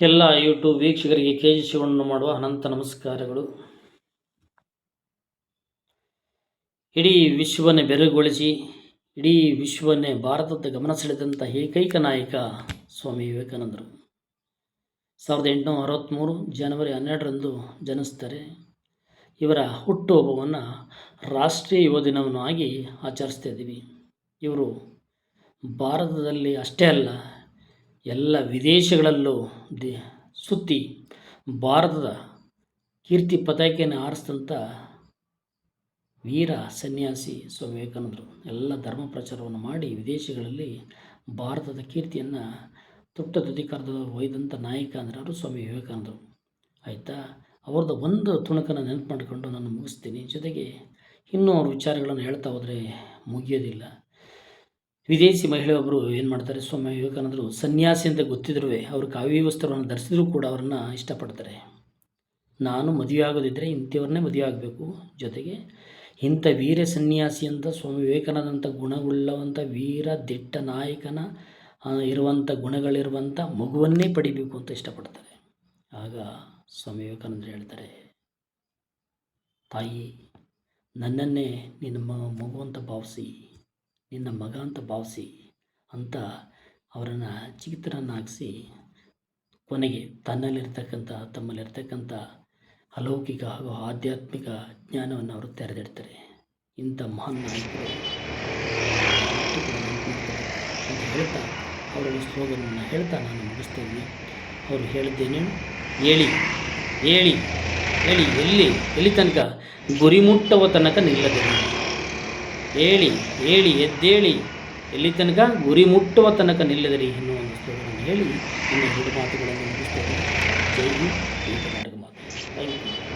ಎಲ್ಲ ಯೂಟ್ಯೂಬ್ ವೀಕ್ಷಕರಿಗೆ K G Shivanna ಮಾಡುವ ಅನಂತ ನಮಸ್ಕಾರಗಳು. ಇಡೀ ವಿಶ್ವವನ್ನೇ ಬೆರಗುಗೊಳಿಸಿ, ಇಡೀ ವಿಶ್ವನೇ ಭಾರತದ ಗಮನ ಸೆಳೆದಂಥ ಏಕೈಕ ನಾಯಕ ಸ್ವಾಮಿ ವಿವೇಕಾನಂದರು. ಸಾವಿರದ ಎಂಟುನೂರ ಅರವತ್ತ್ಮೂರು ಜನವರಿ ಹನ್ನೆರಡರಂದು ಜನಿಸ್ತಾರೆ ಇವರ ಹುಟ್ಟುಹಬ್ಬವನ್ನು ರಾಷ್ಟ್ರೀಯ ಯುವ ದಿನವನ್ನು ಆಗಿ ಆಚರಿಸ್ತಾ ಇದ್ದೀವಿ. ಇವರು ಭಾರತದಲ್ಲಿ ಅಷ್ಟೇ ಅಲ್ಲ ಎಲ್ಲ ವಿದೇಶಗಳಲ್ಲೂ ದಿ ಸುತ್ತಿ ಭಾರತದ ಕೀರ್ತಿ ಪತಾಕೆಯನ್ನು ಹಾರಿಸಿದಂಥ ವೀರ ಸನ್ಯಾಸಿ ಸ್ವಾಮಿ ವಿವೇಕಾನಂದರು ಎಲ್ಲ ಧರ್ಮ ಪ್ರಚಾರವನ್ನು ಮಾಡಿ ವಿದೇಶಗಳಲ್ಲಿ ಭಾರತದ ಕೀರ್ತಿಯನ್ನು ತುಟ್ಟ ತುದಿಕಾರದ ಒಯ್ದಂಥ ನಾಯಕ ಅಂದರೆ ಅವರು ಸ್ವಾಮಿ ವಿವೇಕಾನಂದರು. ಆಯಿತಾ? ಅವ್ರದ್ದು ಒಂದು ತುಣುಕನ್ನು ನೆನಪು ಮಾಡಿಕೊಂಡು ನಾನು ಮುಗಿಸ್ತೀನಿ. ಜೊತೆಗೆ ಇನ್ನೂ ಅವ್ರ ವಿಚಾರಗಳನ್ನು ಹೇಳ್ತಾ ಹೋದರೆ ಮುಗಿಯೋದಿಲ್ಲ. ವಿದೇಶಿ ಮಹಿಳೆಯೊಬ್ಬರು ಏನು ಮಾಡ್ತಾರೆ? ಸ್ವಾಮಿ ವಿವೇಕಾನಂದರು ಸನ್ಯಾಸಿ ಅಂತ ಗೊತ್ತಿದ್ರೂ ಅವರು ಕಾವಿ ವಸ್ತ್ರವನ್ನು ಧರಿಸಿದ್ರೂ ಕೂಡ ಅವ್ರನ್ನ ಇಷ್ಟಪಡ್ತಾರೆ. ನಾನು ಮದುವೆ ಆಗೋದಿದ್ದರೆ ಇಂಥವ್ರನ್ನೇ ಮದುವೆ ಆಗಬೇಕು. ಜೊತೆಗೆ ಇಂಥ ವೀರ ಸನ್ಯಾಸಿ ಅಂತ ಸ್ವಾಮಿ ವಿವೇಕಾನಂದಂಥ ಗುಣವುಳ್ಳವಂಥ ವೀರ ದಿಟ್ಟ ನಾಯಕನ ಇರುವಂಥ ಗುಣಗಳಿರುವಂಥ ಮಗುವನ್ನೇ ಪಡಿಬೇಕು ಅಂತ ಇಷ್ಟಪಡ್ತಾರೆ. ಆಗ ಸ್ವಾಮಿ ವಿವೇಕಾನಂದರು ಹೇಳ್ತಾರೆ, ತಾಯಿ, ನನ್ನನ್ನೇ ನಿನ್ನ ಮಗುವಂತ ಭಾವಿಸಿ ನಿನ್ನ ಮಗ ಅಂತ ಭಾವಿಸಿ ಅಂತ ಅವರನ್ನು ಚಿಕಿತ್ರನಾಗಿಸಿ ಕೊನೆಗೆ ತನ್ನಲ್ಲಿರ್ತಕ್ಕಂಥ, ತಮ್ಮಲ್ಲಿರ್ತಕ್ಕಂಥ ಅಲೌಕಿಕ ಹಾಗೂ ಆಧ್ಯಾತ್ಮಿಕ ಜ್ಞಾನವನ್ನು ಅವರು ತೆರೆದಿಡ್ತಾರೆ. ಇಂಥ ಮಹಾನ್ ನಾಯಕರು ಅಂತ ಹೇಳ್ತಾ ಅವರ ಸ್ಲೋಗನನ್ನು ಹೇಳ್ತಾ ನಾನು ಮುಗಿಸ್ತೇನೆ. ಅವರು ಹೇಳಿದ್ದೇನೇನು ಹೇಳಿ ಹೇಳಿ ಹೇಳಿ, ಎಲ್ಲಿ ಎಲ್ಲಿ ತನಕ ಗುರಿ ಮುಟ್ಟುವ ತನಕ ನಿಲ್ಲದಿರಿ ಹೇಳಿ ಹೇಳಿ, ಎದ್ದೇಳಿ. ಎಲ್ಲಿ ತನಕ? ಗುರಿ ಮುಟ್ಟುವ ತನಕ ನಿಲ್ಲದಿರಿ ಎನ್ನುವ ಸ್ಲೋಗನನ್ನು ಹೇಳಿ ಇನ್ನು ಎರಡು ಮಾತುಗಳನ್ನು ಹಿಂದ್ ಜೈ ಕರ್ನಾಟಕ ಮಾತು. Thank you.